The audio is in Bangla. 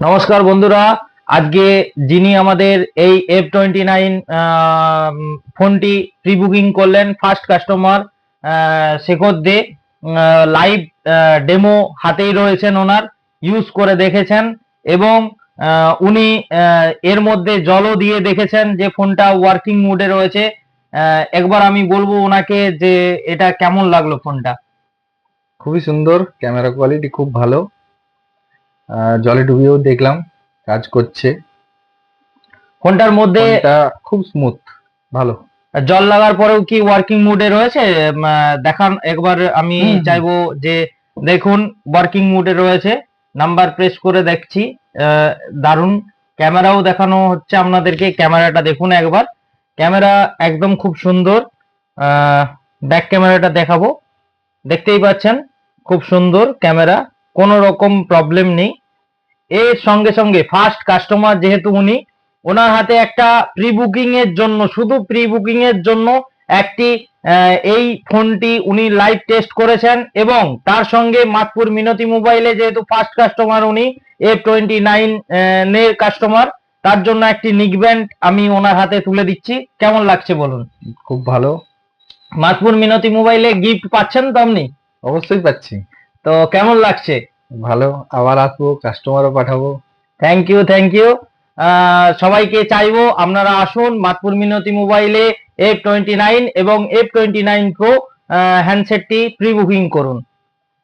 নমস্কার বন্ধুরা, আজকে যিনি আমাদের এই এফ টোয়েন্টি নাইন ফোনটি প্রি বুকিং করলেন first customer Shekhar Dey live demo হাতেই রয়েছেন ওনার ইউজ করে দেখেছেন এবং উনি এর মধ্যে জলও দিয়ে দেখেছেন যে ফোনটা ওয়ার্কিং মোডে রয়েছে। একবার আমি বলব ওনাকে যে এটা কেমন লাগল ফোনটা। খুবই সুন্দর ক্যামেরা কোয়ালিটি খুব ভালো। জলে ডুবিয়েও দেখলাম কাজ করছে। ফোনটার মধ্যে খুব স্মুথ ভালো। জল লাগার পরেও কি ওয়ার্কিং মুডে রয়েছে? দেখান একবার আমি। চাইব যে দেখুন ওয়ার্কিং মুডে রয়েছে। নাম্বার প্রেস করে দেখছি। দারুণ। ক্যামেরাও দেখানো হচ্ছে আপনাদেরকে। ক্যামেরাটা দেখুন একবার। ক্যামেরা একদম খুব সুন্দর। ব্যাক ক্যামেরাটা দেখাবো। দেখতেই পাচ্ছেন খুব সুন্দর ক্যামেরা। কোনো রকম প্রবলেম নেই। এর সঙ্গে সঙ্গে ফার্স্ট কাস্টমার যেহেতু উনি ওনার হাতে একটা প্রি বুকিং এর জন্য শুধু প্রি বুকিং এর জন্য একটি এই ফোনটি উনি লাইভ টেস্ট করেছেন এবং তার সঙ্গে মাতপুর মিনতি মোবাইলে যেহেতু ফার্স্ট কাস্টমার উনি এফ টোয়েন্টি নাইন এর কাস্টমার তার জন্য একটি নিক ব্যান্ড আমি ওনার হাতে তুলে দিচ্ছি। কেমন লাগছে বলুন? খুব ভালো। মাতপুর মিনতি মোবাইলে গিফট পাচ্ছেন তো আপনি? অবশ্যই পাচ্ছি। তো কেমন লাগছে? ভালো আবার আসব কাস্টমারও পাঠাবো। থ্যাংক ইউ থ্যাংক ইউ সবাইকে চাইব আপনারা আসুন মাতপুর মিনতি মোবাইলে এফ টোয়েন্টি নাইন এবং এফ টোয়েন্টি নাইন প্রো হ্যান্ডসেটটি প্রি বুকিং করুন।